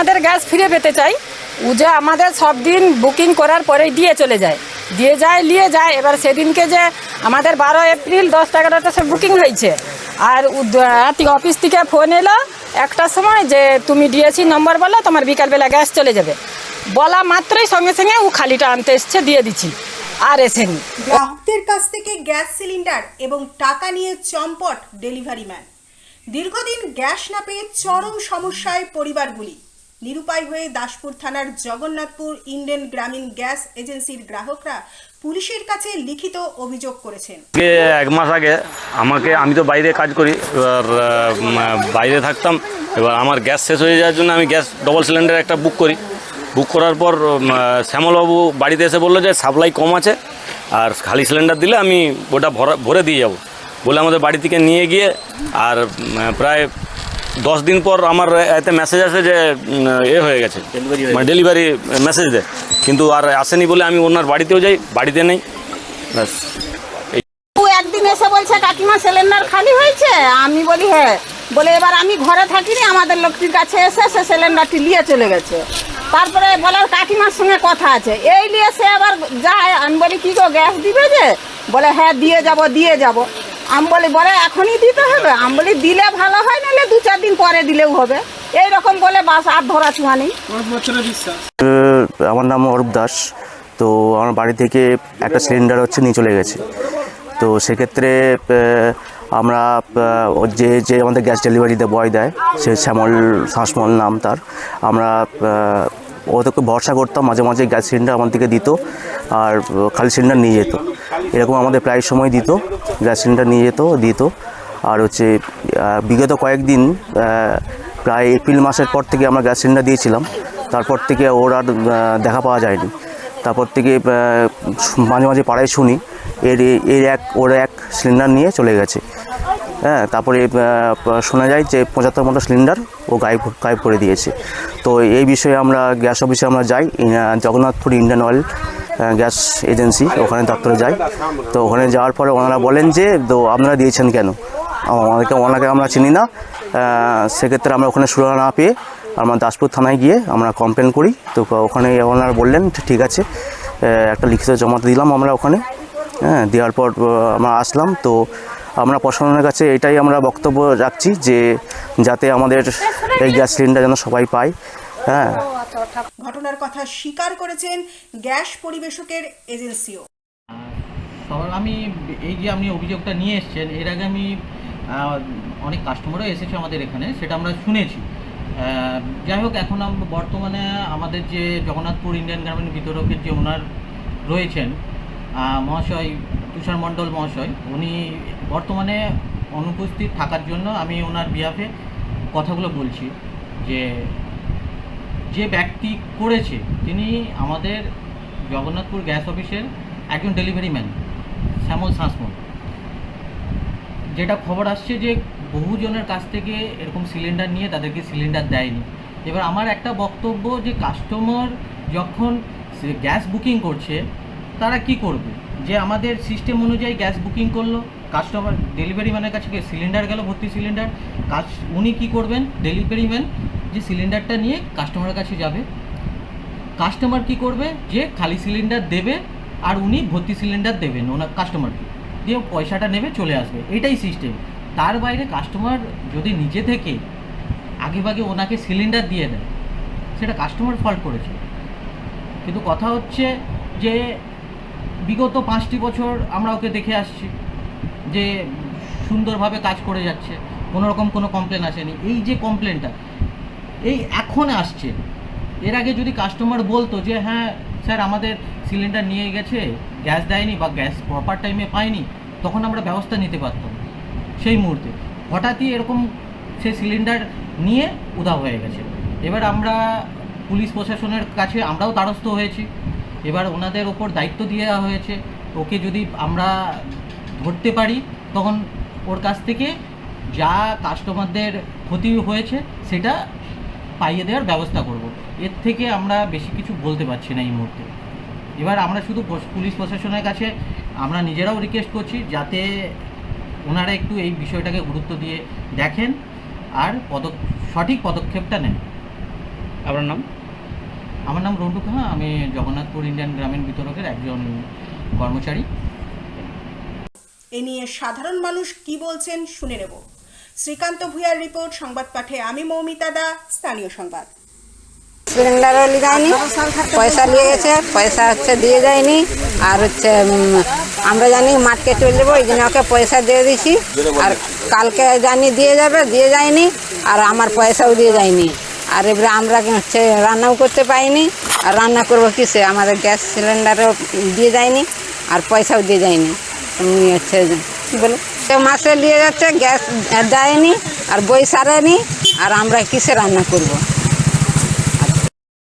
আমাদের গ্যাস ফিরে পেতে চাই। যে আমাদের সব দিন বুকিং করার পরেই দিয়ে চলে যায়। দিয়ে যায়, নিয়ে যায়, এবার সেদিনকে যে আমাদের বারো এপ্রিল দশ এগারোটা সব বুকিং হয়েছে। আর অফিস থেকে ফোন এলো একটার সময় যে তুমি ডিএসি নম্বর বলো, তোমার বিকালবেলা গ্যাস চলে যাবে। বলা মাত্রই সঙ্গে সঙ্গে ও খালিটা আনতে এসছে, দিয়ে দিচ্ছি আর এসেনি। গ্রাহকদের কাছ থেকে গ্যাস সিলিন্ডার এবং টাকা নিয়ে চম্পট ডেলিভারি ম্যান। দীর্ঘদিন গ্যাস না পেয়ে চরম সমস্যায় পরিবারগুলি। নিরুপায় হয়ে দাসপুর থানার জগন্নাথপুর ইন্ডিয়ান গ্রামীণ গ্যাস এজেন্সির গ্রাহকরা পুলিশের কাছে লিখিত অভিযোগ করেছেন। এক মাস আগে আমাকে, আমি তো বাইরে কাজ করি, এবার বাইরে থাকতাম, এবার আমার গ্যাস শেষ হয়ে যাওয়ার জন্য আমি গ্যাস ডবল সিলিন্ডার একটা বুক করি। বুক করার পর শ্যামলবাবু বাড়িতে এসে বলল যে সাপ্লাই কম আছে, আর খালি সিলিন্ডার দিলে আমি ওটা ভরা, ভরে দিয়ে যাব। বলে আমাদের বাড়ি থেকে নিয়ে গিয়ে, আর প্রায় দশ দিন পর আমার এতে মেসেজ আসে যে এ হয়ে গেছে। মানে ডেলিভারি মেসেজ দেয়। কিন্তু আর আসেনি বলে আমি ওনার বাড়িতেও যাই বাড়িতে নেই। ব্যাস। ও একদিন এসে বলছে কাকিমা সিলিন্ডার খালি হয়েছে? আমি বলি হ্যাঁ। বলে এবার আমি ঘরে থাকিনি আমাদের লোকটির কাছে এসে সে সিলিন্ডারটি নিয়ে চলে গেছে। তারপরে বলে কাকিমার সঙ্গে কথা আছে। এই নিয়ে সে আবার যায়। আমি বলি কি গো গ্যাস দিবে যে? বলে হ্যাঁ দিয়ে যাব দিয়ে যাব। আমি বলি বলে এখনই দিতে হবে। আমি বলি দিলে ভালো হয়, নাহলে দু চার দিন পরে দিলেও হবে। এই রকম বলে বাস, আর ধরা ছোঁয়া নেই। আমার নাম অরূপ দাস। তো আমার বাড়ি থেকে একটা সিলিন্ডার হচ্ছে, নিয়ে চলে গেছে। তো সেক্ষেত্রে আমরা যে যে আমাদের গ্যাস ডেলিভারিতে বয় দেয়, সে শ্যামল শাঁসমল নাম তার। আমরা ওদেরকে ভরসা করতাম, মাঝে মাঝে গ্যাস সিলিন্ডার আমার দিকে দিত, আর খালি সিলিন্ডার নিয়ে যেত। এরকম আমাদের প্রায় সময় দিত। গ্যাস সিলিন্ডার নিয়ে যেত, দিত। আর হচ্ছে বিগত কয়েকদিন প্রায় এপ্রিল মাসের পর থেকে আমরা গ্যাস সিলিন্ডার দিয়েছিলাম। তারপর থেকে ওর আর দেখা পাওয়া যায়নি। তারপর থেকে মাঝে মাঝে পাড়ায় শুনি, এর এর এক, ওর এক সিলিন্ডার নিয়ে চলে গেছে। হ্যাঁ তারপরে শোনা যায় যে পঁচাত্তর মতো সিলিন্ডার ও গায়েব গায়েব করে দিয়েছে। তো এই বিষয়ে আমরা, গ্যাস অফিসে আমরা যাই Jagannathpur Indian Oil gas agency ওখানে দপ্তরে যাই। তো ওখানে যাওয়ার পরে ওনারা বলেন যে, তো আপনারা দিয়েছেন কেন? আমাদেরকে, ওনাকে আমরা চিনি না। সেক্ষেত্রে আমরা ওখানে সুরা না পেয়ে আমরা দাসপুর থানায় গিয়ে আমরা কমপ্লেন করি। তো ওখানে ওনারা বললেন, ঠিক আছে। একটা লিখিত জমা দিলাম আমরা ওখানে। হ্যাঁ দেওয়ার পর আমরা আসলাম। তো আমরা প্রশাসনের কাছে এটাই আমরা বক্তব্য রাখছি যে, যাতে আমাদের এই গ্যাস সিলিন্ডার যেন সবাই পায়। হ্যাঁ ঘটনার কথা স্বীকার করেছেন গ্যাস পরিবেশকের এজেন্সিও। আমি এই যে আপনি অভিযোগটা নিয়ে এসেছেন, এর আগে আমি অনেক কাস্টমারও এসেছে আমাদের এখানে, সেটা আমরা শুনেছি। যাই হোক, এখন বর্তমানে আমাদের যে জগন্নাথপুর ইন্ডিয়ান গ্রামীণ বিতরকের যে ওনার রয়েছেন মহাশয় তুষার মণ্ডল মহাশয়, উনি বর্তমানে অনুপস্থিত থাকার জন্য আমি ওনার বিহাফে কথাগুলো বলছি যে যে ব্যক্তি করেছে, তিনি আমাদের জগন্নাথপুর গ্যাস অফিসের একজন ডেলিভারি ম্যান শ্যামল সাঁসমল যেটা খবর আসছে যে বহুজনের কাছ থেকে এরকম সিলিন্ডার নিয়ে তাদেরকে সিলিন্ডার দেয়নি। এবার আমার একটা বক্তব্য যে কাস্টমার যখন গ্যাস বুকিং করছে, তারা কি করবে? যে আমাদের সিস্টেম অনুযায়ী গ্যাস বুকিং করল কাস্টমার ডেলিভারি ম্যানের কাছে সিলিন্ডার গেল, ভর্তি সিলিন্ডার কাজ উনি কি করবেন? ডেলিভারি ম্যান যে সিলিন্ডারটা নিয়ে কাস্টমারের কাছে যাবে কাস্টমার কি করবে? যে খালি সিলিন্ডার দেবে আর উনি ভর্তি সিলিন্ডার দেবেন, ওনার কাস্টমারকে দিয়ে পয়সাটা নেবে, চলে আসবে। এটাই সিস্টেম তার বাইরে কাস্টমার যদি নিজে থেকে আগেভাগে ওনাকে সিলিন্ডার দিয়ে দেয়, সেটা কাস্টমার ফল্ট করেছে। কিন্তু কথা হচ্ছে যে বিগত পাঁচটি বছর আমরা ওকে দেখে আসছি, যে সুন্দরভাবে কাজ করে যাচ্ছে কোনো রকম কোনো কমপ্লেন আসেনি। এই যে কমপ্লেনটা এই এখন আসছে এর আগে যদি কাস্টমার বলতো যে হ্যাঁ স্যার, আমাদের সিলিন্ডার নিয়ে গেছে গ্যাস দেয়নি বা গ্যাস প্রপার টাইমে পাইনি তখন আমরা ব্যবস্থা নিতে পারতাম। সেই মুহূর্তে। হঠাৎই এরকম সে সিলিন্ডার নিয়ে উধাও হয়ে গেছে। এবার আমরা পুলিশ প্রশাসনের কাছে আমরাও দ্বারস্থ হয়েছি। এবার ওনাদের ওপর দায়িত্ব দেওয়া হয়েছে। ওকে যদি আমরা ধরতে পারি, তখন ওর কাছ থেকে যা কাস্টমারদের ক্ষতি হয়েছে, সেটা পাইয়ে দেওয়ার ব্যবস্থা করব। এর থেকে আমরা বেশি কিছু বলতে পারছি না এই মুহূর্তে। এবার আমরা শুধু পুলিশ প্রশাসনের কাছে আমরা নিজেরাও রিকোয়েস্ট করছি যাতে ওনারা একটু এই বিষয়টাকে গুরুত্ব দিয়ে দেখেন আর পদক সঠিক পদক্ষেপটা নেন। আপনার নাম? আমার নাম রন্টু খাঁ আমি জগন্নাথপুর ইন্ডিয়ান গ্রামীণ বিতরকের একজন কর্মচারী। এ নিয়ে সাধারণ মানুষ কি বলছেন শুনে নেব। শ্রীকান্ত ভূয়ার রিপোর্ট, সংবাদ পাঠে আমি মৌমিতা দা, স্থানীয় সংবাদ। সিলিন্ডারও যায়নি পয়সা নিয়ে গেছে, পয়সা হচ্ছে দিয়ে যায়নি আর হচ্ছে আমরা জানি মাঠকে চলে যাব ওই জন্য ওকে পয়সা দিয়ে দিছি, আর কালকে জানি দিয়ে যাবে, দিয়ে যায়নি, আর আমার পয়সাও দিয়ে যায়নি আর এবারে আমরা হচ্ছে রান্নাও করতে পাইনি, আর রান্না করব কিসে আমাদের গ্যাস সিলিন্ডারও দিয়ে যায়নি আর পয়সাও দিয়ে যায়নি হচ্ছে, কী বলে? তো মাসে নিয়ে যাচ্ছে গ্যাস দেয়নি আর বই সারেনি আর আমরা কিসে রান্না করব?